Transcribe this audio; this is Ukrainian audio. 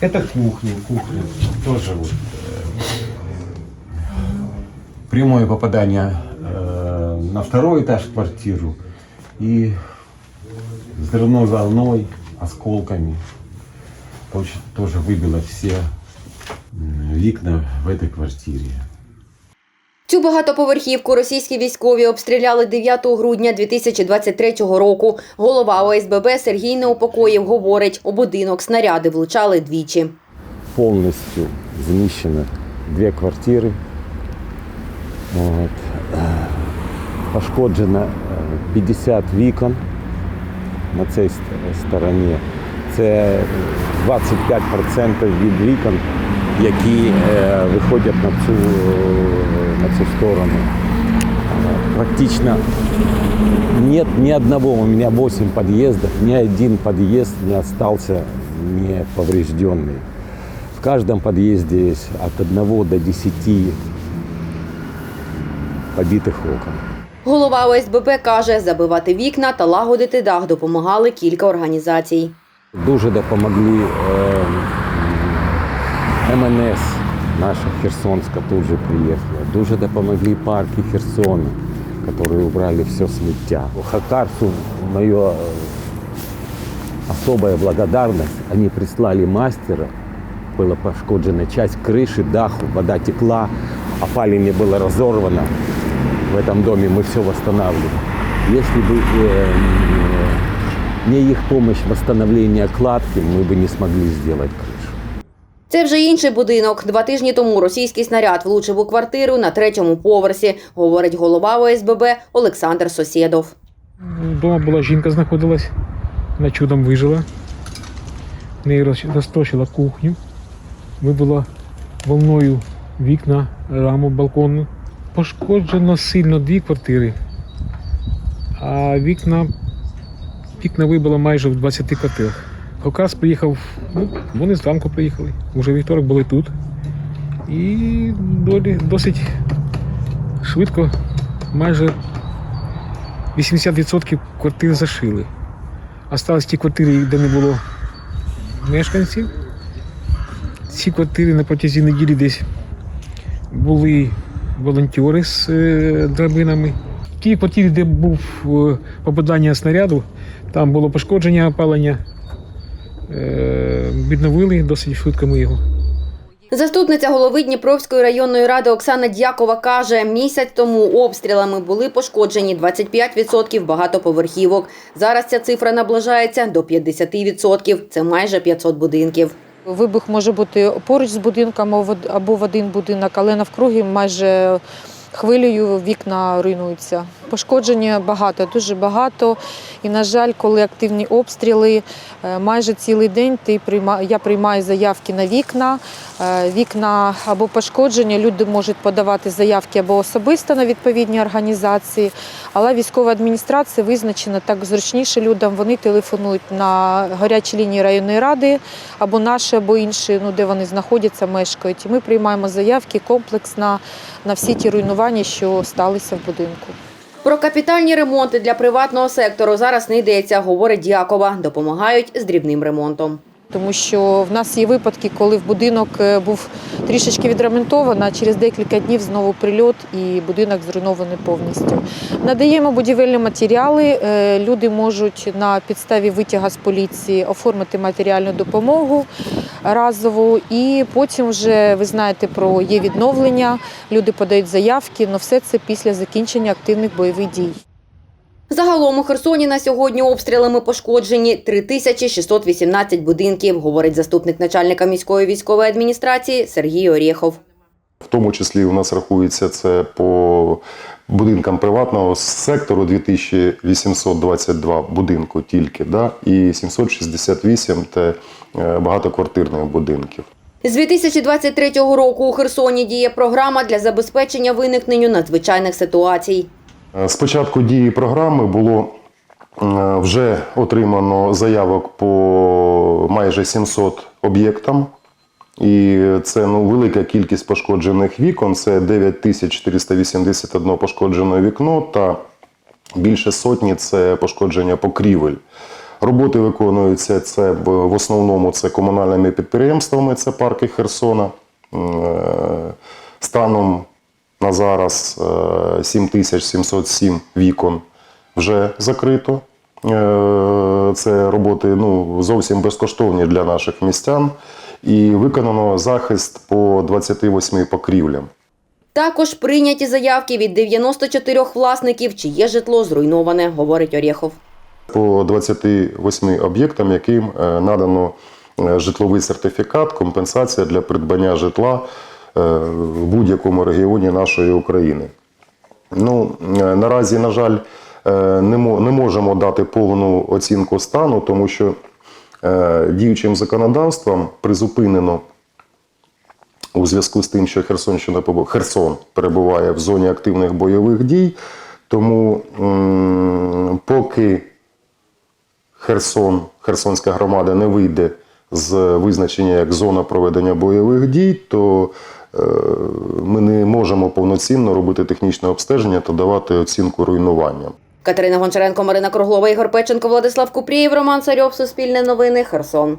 Это кухня, кухня. Тоже вот э, прямое попадание э, на второй этаж квартиру и взрывной волной, осколками. Тоже выбило все викна в этой квартире. Цю багатоповерхівку російські військові обстріляли 9 грудня 2023 року. Голова ОСББ Сергій Неупокоєв говорить, у будинок снаряди влучали двічі. полностью знищено две квартиры. От. Е, Пошкоджено е, 50 вікон на цій стороні. Це 25% від вікон, які е, виходять на цю, е, на цю сторону. Е, Практично нет ни одного, у меня 8 подъездов, ни один подъезд не остался не поврежденный. В каждом подъезде есть от 1 до 10 побитых окон. Голова ОСББ каже, забивати вікна та лагодити дах допомагали кілька організацій. Дуже допомогли е, МНС, наша Херсонська тут же приїхала. Дуже допомогли парки Херсона, які убрали все сміття. Хакарсу моя э, особая благодарность. Они прислали мастера, была пошкоджена часть крыши, даху, вода текла, опаление было разорвано. В этом доме мы все восстанавливаем. Если бы э, не их помощь в восстановлении кладки, мы бы не смогли сделать крышу. Це вже інший будинок. Два тижні тому російський снаряд влучив у квартиру на третьому поверсі, говорить голова ОСББ Олександр Сосєдов. Вдома була жінка знаходилась, вона чудом вижила. В неї роз- розтрощила кухню, вибила волною вікна, раму балконну. Пошкоджено сильно дві квартири, а вікна, вікна вибило майже в 20 квартирах. Хокас приїхав, ну, вони зранку приїхали, вже вівторок були тут. І досить швидко, майже 80% квартир зашили. Остались ті квартири, де не було мешканців. Ці квартири на протязі неділі десь були волонтери з е, драбинами. В тій де був е, попадання снаряду, там було пошкодження опалення. Е, Відновили досить швидко ми його. Заступниця голови Дніпровської районної ради Оксана Дякова каже, місяць тому обстрілами були пошкоджені 25% багатоповерхівок. Зараз ця цифра наближається до 50%. Це майже 500 будинків. Вибух може бути поруч з будинком в- або в один будинок, але навкруги майже хвилею вікна руйнуються. Пошкодження багато, дуже багато. І, на жаль, коли активні обстріли, е, майже цілий день ти я приймаю заявки на вікна. Е, Вікна або пошкодження, люди можуть подавати заявки або особисто на відповідні організації. Але військова адміністрація визначена так зручніше людям. Вони телефонують на гарячі лінії районної ради або наші, або інші, ну де вони знаходяться, мешкають. І ми приймаємо заявки комплексно на всі ті руйнування, що сталися в будинку. Про капітальні ремонти для приватного сектору зараз не йдеться, говорить Дякова. Допомагають з дрібним ремонтом. Тому що в нас є випадки, коли в будинок е, був трішечки відремонтовано, а через декілька днів знову прильот і будинок зруйнований повністю. Надаємо будівельні матеріали. е, Люди можуть на підставі витяга з поліції оформити матеріальну допомогу разову, і потім вже ви знаєте про є відновлення. Люди подають заявки, але все це після закінчення активних бойових дій. Загалом у Херсоні на сьогодні обстрілами пошкоджені 3618 будинків, говорить заступник начальника міської військової адміністрації Сергій Орєхов. В тому числі у нас рахується це по будинкам приватного сектору 2822 будинку тільки, да, і 768 це е, багатоквартирних будинків. З 2023 року у Херсоні діє програма для забезпечення виникненню надзвичайних ситуацій. Е, З початку дії програми було е, вже отримано заявок по майже 700 об'єктам. І це ну, велика кількість пошкоджених вікон. Це 9481 пошкоджене вікно та більше сотні це пошкодження покрівель. Роботи виконуються це в в основному це комунальними підприємствами, це парки Херсона. Е, Станом на зараз е, 7707 вікон вже закрито. Е, Це роботи ну, зовсім безкоштовні для наших містян. І виконано захист по 28 покрівлям. Також прийняті заявки від 94 власників, чиє житло зруйноване, говорить Орєхов. по 28 об'єктам, яким е, надано е, житловий сертифікат, компенсація для придбання житла е, в будь-якому регіоні нашої України. Ну, е, наразі, на жаль, е, не можемо дати повну оцінку стану, тому що е, діючим законодавством призупинено у зв'язку з тим, що Херсонщина Херсон перебуває в зоні активних бойових дій. Тому поки Херсон, Херсонська громада не вийде з визначення як зона проведення бойових дій, то е, ми не можемо повноцінно робити технічне обстеження та давати оцінку руйнуванням. Катерина Гончаренко, Марина Круглова, Ігор Печенко, Владислав Купрієв, Роман Царьов, Суспільне новини, Херсон.